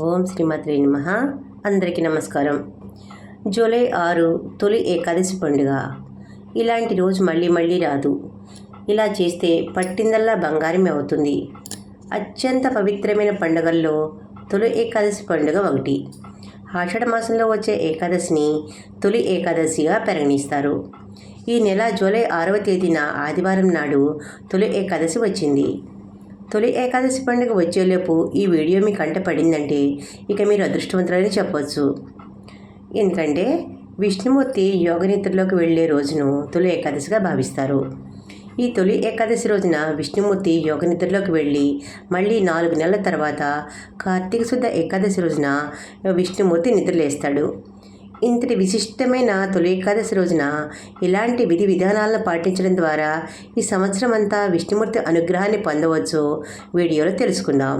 ఓం శ్రీమాత్రి నమ. అందరికీ నమస్కారం. జూలై ఆరు తొలి ఏకాదశి పండుగ. ఇలాంటి రోజు మళ్ళీ మళ్ళీ రాదు. ఇలా చేస్తే పట్టిందల్లా బంగారమే అవుతుంది. అత్యంత పవిత్రమైన పండుగల్లో తొలి ఏకాదశి పండుగ ఒకటి. ఆషాఢ మాసంలో వచ్చే ఏకాదశిని తొలి ఏకాదశిగా పరిగణిస్తారు. ఈ నెల జూలై ఆరవ తేదీన ఆదివారం నాడు తొలి ఏకాదశి వచ్చింది. తొలి ఏకాదశి పండుగ వచ్చేలోపు ఈ వీడియో మీ కంట పడిందంటే ఇక మీరు అదృష్టవంతులని చెప్పవచ్చు ఎందుకంటే విష్ణుమూర్తి యోగనిద్రలోకి వెళ్ళే రోజును తొలి ఏకాదశిగా భావిస్తారు. ఈ తొలి ఏకాదశి రోజున విష్ణుమూర్తి యోగనిద్రలోకి వెళ్ళి మళ్ళీ నాలుగు నెలల తర్వాత కార్తీక శుద్ధ ఏకాదశి రోజున విష్ణుమూర్తి నిద్రలేస్తాడు. ఇంతటి విశిష్టమైన తొలి ఏకాదశి రోజున ఇలాంటి విధి విధానాలను పాటించడం ద్వారా ఈ సంవత్సరం అంతా విష్ణుమూర్తి అనుగ్రహాన్ని పొందవచ్చు వీడియోలో తెలుసుకుందాం.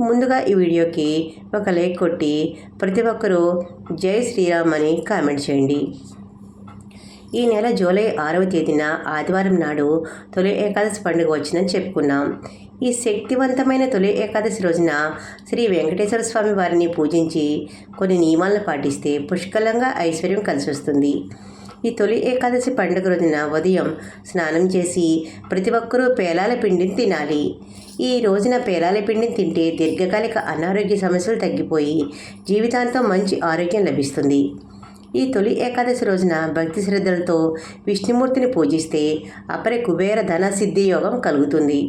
ముందుగా ఈ వీడియోకి ఒక లైక్ కొట్టి ప్రతి ఒక్కరూ జై శ్రీరామ్ అని కామెంట్ చేయండి. ఈ నెల జూలై ఆరవ తేదీన ఆదివారం నాడు తొలి ఏకాదశి పండుగ వచ్చిందని చెప్పుకున్నాం. ఈ శక్తివంతమైన తొలి ఏకాదశి రోజున శ్రీ వెంకటేశ్వర స్వామి వారిని పూజించి కొన్ని నియమాలను పాటిస్తే పుష్కలంగా ఐశ్వర్యం కలిసి వస్తుంది. ఈ తొలి ఏకాదశి పండుగ రోజున ఉదయం స్నానం చేసి ప్రతి ఒక్కరూ పేలాల పిండిని తినాలి. ఈ రోజున పేలాల పిండిని తింటే దీర్ఘకాలిక అనారోగ్య సమస్యలు తగ్గిపోయి జీవితాంతం మంచి ఆరోగ్యం లభిస్తుంది. ఈ తొలి ఏకాదశి రోజున భక్తి శ్రద్ధలతో విష్ణుమూర్తిని పూజిస్తే అపరి కుబేర ధన సిద్ధి యోగం కలుగుతుంది.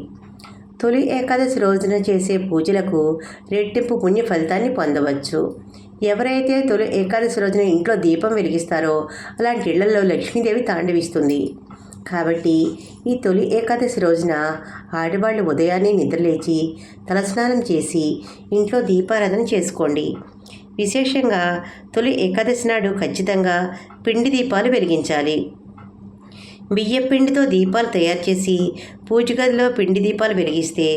తొలి ఏకాదశి రోజున చేసే పూజలకు రెట్టింపు పుణ్య ఫలితాన్ని పొందవచ్చు. ఎవరైతే తొలి ఏకాదశి రోజున ఇంట్లో దీపం వెలిగిస్తారో అలాంటి ఇళ్ళలో లక్ష్మీదేవి తాండవిస్తుంది. కాబట్టి ఈ తొలి ఏకాదశి రోజున ఆడవాళ్ళు ఉదయాన్నే నిద్రలేచి తలస్నానం చేసి ఇంట్లో దీపారాధన చేసుకోండి. విశేషంగా తొలి ఏకాదశి నాడు ఖచ్చితంగా పిండి దీపాలు వెలిగించాలి. బియ్య పిండితో దీపాలు తయారు చేసి పూజగదిలో పిండి దీపాలు వెలిగిస్తే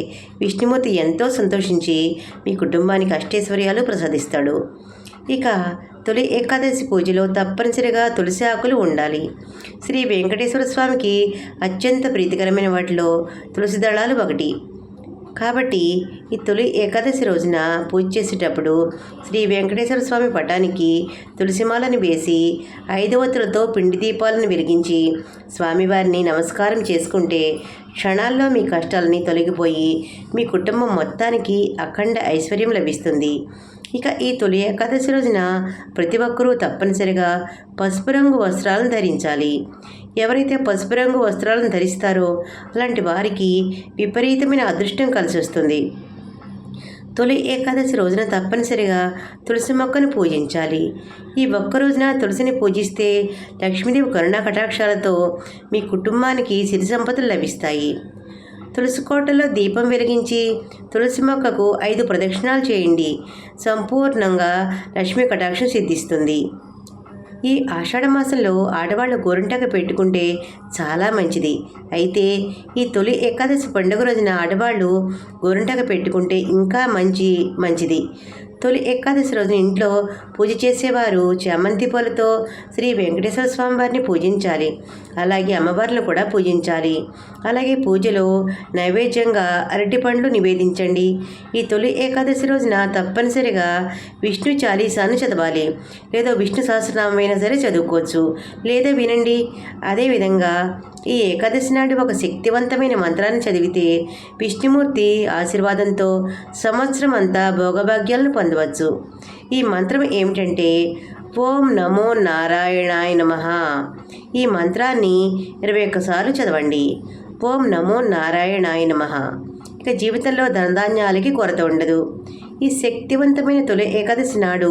విష్ణుమూర్తి ఎంతో సంతోషించి మీ కుటుంబానికి అష్టైశ్వర్యాలు ప్రసాదిస్తాడు. ఇక తొలి ఏకాదశి పూజలో తప్పనిసరిగా తులసి ఆకులు ఉండాలి. శ్రీ వెంకటేశ్వర స్వామికి అత్యంత ప్రీతికరమైన వాటిలో తులసి దళాలు ఒకటి. కాబట్టి ఈ తొలి ఏకాదశి రోజున పూజ చేసేటప్పుడు శ్రీ వెంకటేశ్వర స్వామి పటానికి తులసిమాలను వేసి ఐదవతులతో పిండి దీపాలను వెలిగించి స్వామివారిని నమస్కారం చేసుకుంటే క్షణాల్లో మీ కష్టాలని తొలగిపోయి మీ కుటుంబం మొత్తానికి అఖండ ఐశ్వర్యం లభిస్తుంది. ఇక ఈ తొలి ఏకాదశి రోజున ప్రతి ఒక్కరూ తప్పనిసరిగా పసుపు రంగు వస్త్రాలను ధరించాలి. ఎవరైతే పసుపు రంగు వస్త్రాలను ధరిస్తారో అలాంటి వారికి విపరీతమైన అదృష్టం కలిసి వస్తుంది. తొలి ఏకాదశి రోజున తప్పనిసరిగా తులసి మొక్కను పూజించాలి. ఈ ఒక్క రోజున తులసిని పూజిస్తే లక్ష్మీదేవి కరుణా కటాక్షాలతో మీ కుటుంబానికి సిరి సంపదలు లభిస్తాయి. తులసి కోటలో దీపం వెలిగించి తులసి మొక్కకు ఐదు ప్రదక్షిణాలు చేయండి. సంపూర్ణంగా లక్ష్మీ కటాక్షం సిద్ధిస్తుంది. ఈ ఆషాఢ మాసంలో ఆడవాళ్ళు గోరింటాక పెట్టుకుంటే చాలా మంచిది. అయితే ఈ తొలి ఏకాదశి పండుగ రోజున ఆడవాళ్ళు గోరింటాక పెట్టుకుంటే ఇంకా మంచి మంచిది. తొలి ఏకాదశి రోజున ఇంట్లో పూజ చేసేవారు చామంతి పూలతో శ్రీ వెంకటేశ్వర స్వామి వారిని పూజించాలి. అలాగే అమ్మవార్లు కూడా పూజించాలి. అలాగే పూజలో నైవేద్యంగా అరటి పండ్లు నివేదించండి. ఈ తొలి ఏకాదశి రోజున తప్పనిసరిగా విష్ణు చాలీసాను చదవాలి. లేదా విష్ణు సహస్రనామైనా సరే చదువుకోవచ్చు. లేదా వినండి. అదేవిధంగా ఈ ఏకాదశి నాడు ఒక శక్తివంతమైన మంత్రాన్ని చదివితే విష్ణుమూర్తి ఆశీర్వాదంతో సంవత్సరం అంతా భోగభాగ్యాలను పొందవచ్చు. ఈ మంత్రం ఏమిటంటే ఓం నమో నారాయణాయ నమ. ఈ మంత్రాన్ని ఇరవై ఒక్కసార్లు చదవండి. ఓం నమో నారాయణాయ నమ. ఇక జీవితంలో ధనధాన్యాలకి కొరత ఉండదు. ఈ శక్తివంతమైన తొలి ఏకాదశి నాడు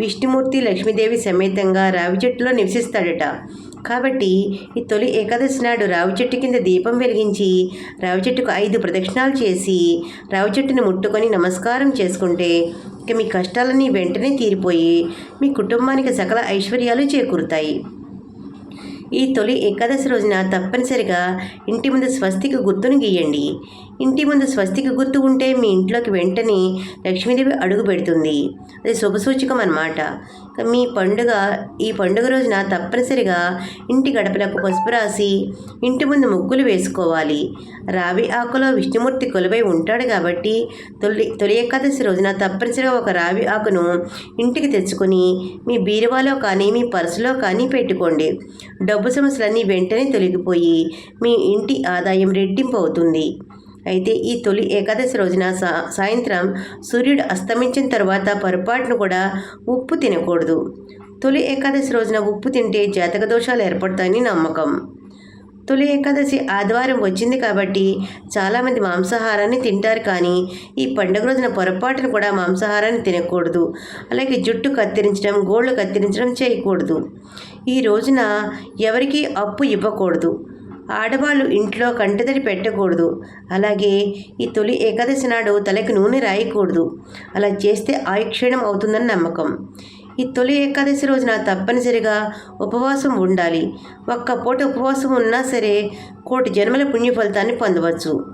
విష్ణుమూర్తి లక్ష్మీదేవి సమేతంగా రావి చెట్టులో నివసిస్తాడట. కాబట్టి ఈ తొలి ఏకాదశి నాడు రావి చెట్టు కింద దీపం వెలిగించి రావి చెట్టుకు ఐదు ప్రదక్షిణాలు చేసి రావి చెట్టును ముట్టుకొని నమస్కారం చేసుకుంటే ఇక మీ కష్టాలన్నీ వెంటనే తీరిపోయి మీ కుటుంబానికి సకల ఐశ్వర్యాలు చేకూరుతాయి. ఈ తొలి ఏకాదశి రోజున తప్పనిసరిగా ఇంటి ముందు స్వస్తికి గుర్తును గీయండి. ఇంటి ముందు స్వస్తికి గుర్తు ఉంటే మీ ఇంట్లోకి వెంటనే లక్ష్మీదేవి అడుగు పెడుతుంది. అది శుభసూచకం అన్నమాట. మీ పండుగ ఈ పండుగ రోజున తప్పనిసరిగా ఇంటి గడపలకు పసుపు రాసి ఇంటి ముందు ముగ్గులు వేసుకోవాలి. రావి ఆకులో విష్ణుమూర్తి కొలువై ఉంటాడు కాబట్టి తొలి తొలి ఏకాదశి రోజున తప్పనిసరిగా ఒక రావి ఆకును ఇంటికి తెచ్చుకొని మీ బీరువాలో కానీ మీ పర్సులో కానీ పెట్టుకోండి. డబ్బు సమస్యలన్నీ వెంటనే తొలగిపోయి మీ ఇంటి ఆదాయం రెట్టింపు అవుతుంది. అయితే ఈ తొలి ఏకాదశి రోజున సా సాయంత్రం సూర్యుడు అస్తమించిన తర్వాత పొరపాటును కూడా ఉప్పు తినకూడదు. తొలి ఏకాదశి రోజున ఉప్పు తింటే జాతక దోషాలు ఏర్పడతాయని నమ్మకం. తొలి ఏకాదశి ఆదివారం వచ్చింది కాబట్టి చాలామంది మాంసాహారాన్ని తింటారు కానీ ఈ పండుగ రోజున పొరపాటును కూడా మాంసాహారాన్ని తినకూడదు. అలాగే జుట్టు కత్తిరించడం గోళ్ళు కత్తిరించడం చేయకూడదు. ఈ రోజున ఎవరికీ అప్పు ఇవ్వకూడదు. ఆడవాళ్ళు ఇంట్లో కంటతడి పెట్టకూడదు. అలాగే ఈ తొలి ఏకాదశి నాడు తలకి నూనె రాయకూడదు. అలా చేస్తే ఆయుక్షీణం అవుతుందని నమ్మకం. ఈ తొలి ఏకాదశి రోజున తప్పనిసరిగా ఉపవాసం ఉండాలి. ఒక్క పూట ఉపవాసం ఉన్నా సరే కోటి జన్మల పుణ్య ఫలితాన్ని పొందవచ్చు.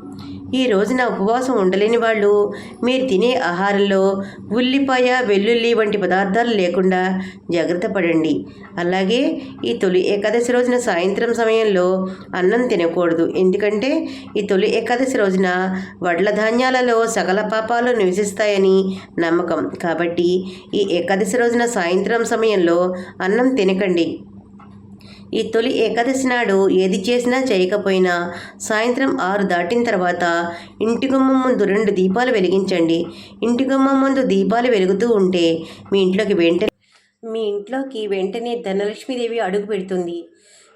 ఈ రోజున ఉపవాసం ఉండలేని వాళ్ళు మీరు తినే ఆహారంలో ఉల్లిపాయ వెల్లుల్లి వంటి పదార్థాలు లేకుండా జాగ్రత్త పడండి. అలాగే ఈ తొలి ఏకాదశి రోజున సాయంత్రం సమయంలో అన్నం తినకూడదు. ఎందుకంటే ఈ తొలి ఏకాదశి రోజున వడ్ల ధాన్యాలలో సకల పాపాలు నివసిస్తాయని నమ్మకం. కాబట్టి ఈ ఏకాదశి రోజున సాయంత్రం సమయంలో అన్నం తినకండి. ఈ తొలి ఏకాదశి నాడు ఏది చేసినా చేయకపోయినా సాయంత్రం ఆరు దాటిన తర్వాత ఇంటి గుమ్మం ముందు రెండు దీపాలు వెలిగించండి. ఇంటి గుమ్మం ముందు దీపాలు వెలుగుతూ ఉంటే మీ ఇంట్లోకి వెంటనే మీ ఇంట్లోకి వెంటనే ధనలక్ష్మీదేవి అడుగు పెడుతుంది.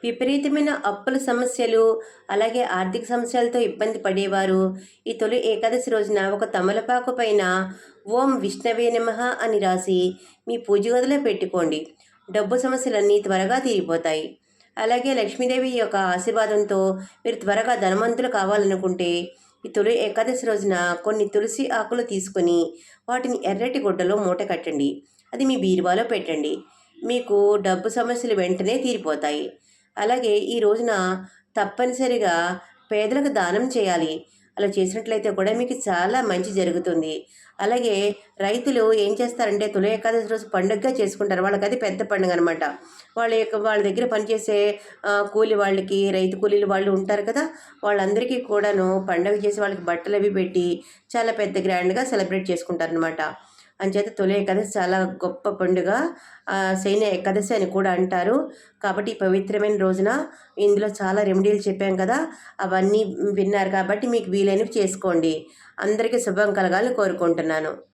విపరీతమైన అప్పుల సమస్యలు అలాగే ఆర్థిక సమస్యలతో ఇబ్బంది పడేవారు. ఈ తొలి ఏకాదశి రోజున ఒక తమలపాకు పైన ఓం విష్ణవే నమః అని రాసి మీ పూజ గదిలో పెట్టుకోండి. డబ్బు సమస్యలన్నీ త్వరగా తీరిపోతాయి. అలాగే లక్ష్మీదేవి యొక్క ఆశీర్వాదంతో మీరు త్వరగా ధనవంతులు కావాలనుకుంటే ఈ తొలి ఏకాదశి రోజున కొన్ని తులసి ఆకులు తీసుకొని వాటిని ఎర్రటి గుడ్డలో మూట కట్టండి. అది మీ బీరువాలో పెట్టండి. మీకు డబ్బు సమస్యలు వెంటనే తీరిపోతాయి. అలాగే ఈ రోజున తప్పనిసరిగా పేదలకు దానం చేయాలి. అలా చేసినట్లయితే కూడా మీకు చాలా మంచి జరుగుతుంది. అలాగే రైతులు ఏం చేస్తారంటే తుల ఏకాదశి రోజు పండుగగా చేసుకుంటారు. వాళ్ళకి అది పెద్ద పండుగ అనమాట వాళ్ళ యొక్క వాళ్ళ దగ్గర పనిచేసే కూలి వాళ్ళకి రైతు కూలీలు వాళ్ళు ఉంటారు కదా వాళ్ళందరికీ కూడాను పండుగ చేసి వాళ్ళకి బట్టలు అవి పెట్టి చాలా పెద్ద గ్రాండ్గా సెలబ్రేట్ చేసుకుంటారనమాట అంచేత తొలి ఏకాదశి చాలా గొప్ప పండుగ. శైన ఏకాదశి అని కూడా అంటారు. కాబట్టి పవిత్రమైన రోజున ఇందులో చాలా రెమెడీలు చెప్పాం కదా అవన్నీ విన్నారు కాబట్టి మీకు వీలైనవి చేసుకోండి. అందరికీ శుభం కలగాలని కోరుకుంటున్నాను.